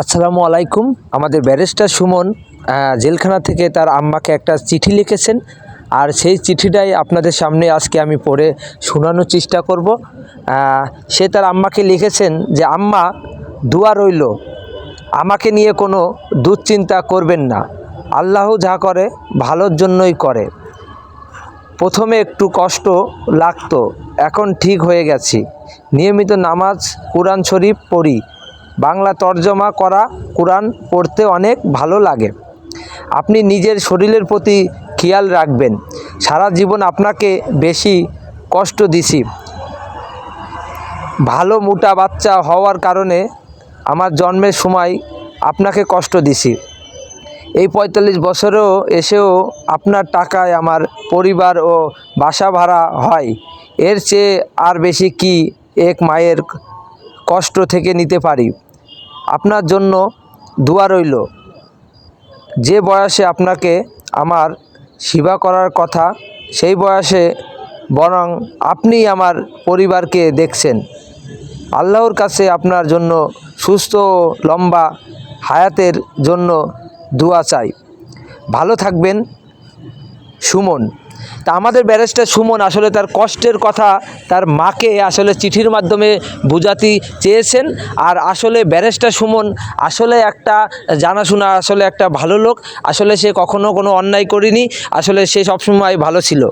আসসালামু আলাইকুম। আমাদের ব্যারিস্টার সুমন জেলখানা থেকে তার আম্মাকে একটা চিঠি লিখেছেন। আর সেই চিঠিটাই আপনাদের সামনে আজকে আমি পড়ে শোনানোর চেষ্টা করব। সে তার আম্মাকে লিখেছেন যে, আম্মা, দোয়া রইল। আমাকে নিয়ে কোনো দুশ্চিন্তা করবেন না। আল্লাহ যা করে, ভালোর জন্যই করে। প্রথমে একটু কষ্ট লাগতো, এখন ঠিক হয়ে গেছি। নিয়মিত নামাজ, কোরআন শরীফ পড়ি। বাংলা তর্জমা করা কোরআন পড়তে অনেক ভালো লাগে। আপনি নিজের শরীরের প্রতি খেয়াল রাখবেন। সারা জীবন আপনাকে বেশি কষ্ট দিছি। ভালো মোটা বাচ্চা হওয়ার কারণে আমার জন্মের সময় আপনাকে কষ্ট দিছি। এই পঁয়তাল্লিশ বছরেও এসেও আপনার টাকায় আমার পরিবার ও বাসা ভাড়া হয়। এর চেয়ে আর বেশি কি এক মায়ের কষ্ট থেকে নিতে পারি। আপনার জন্য দোয়া রইল। যে বয়সে আপনাকে আমার সেবা করার কথা, সেই বয়সে বরং আপনি আমার পরিবারকে দেখছেন। আল্লাহর কাছে আপনার জন্য সুস্থ ও লম্বা হায়াতের জন্য দোয়া চাই। ভালো থাকবেন, সুমন। তা আমাদের ব্যারেস্টার সুমন আসলে তার কষ্টের কথা তার মাকে আসলে চিঠির মাধ্যমে বোঝাতে চেয়েছেন। আর আসলে ব্যারেস্টার সুমন আসলে একটা জানাশোনা, আসলে একটা ভালো লোক। আসলে সে কখনো কোনো অন্যায় করিনি। আসলে সে সবসময় ভালো ছিল।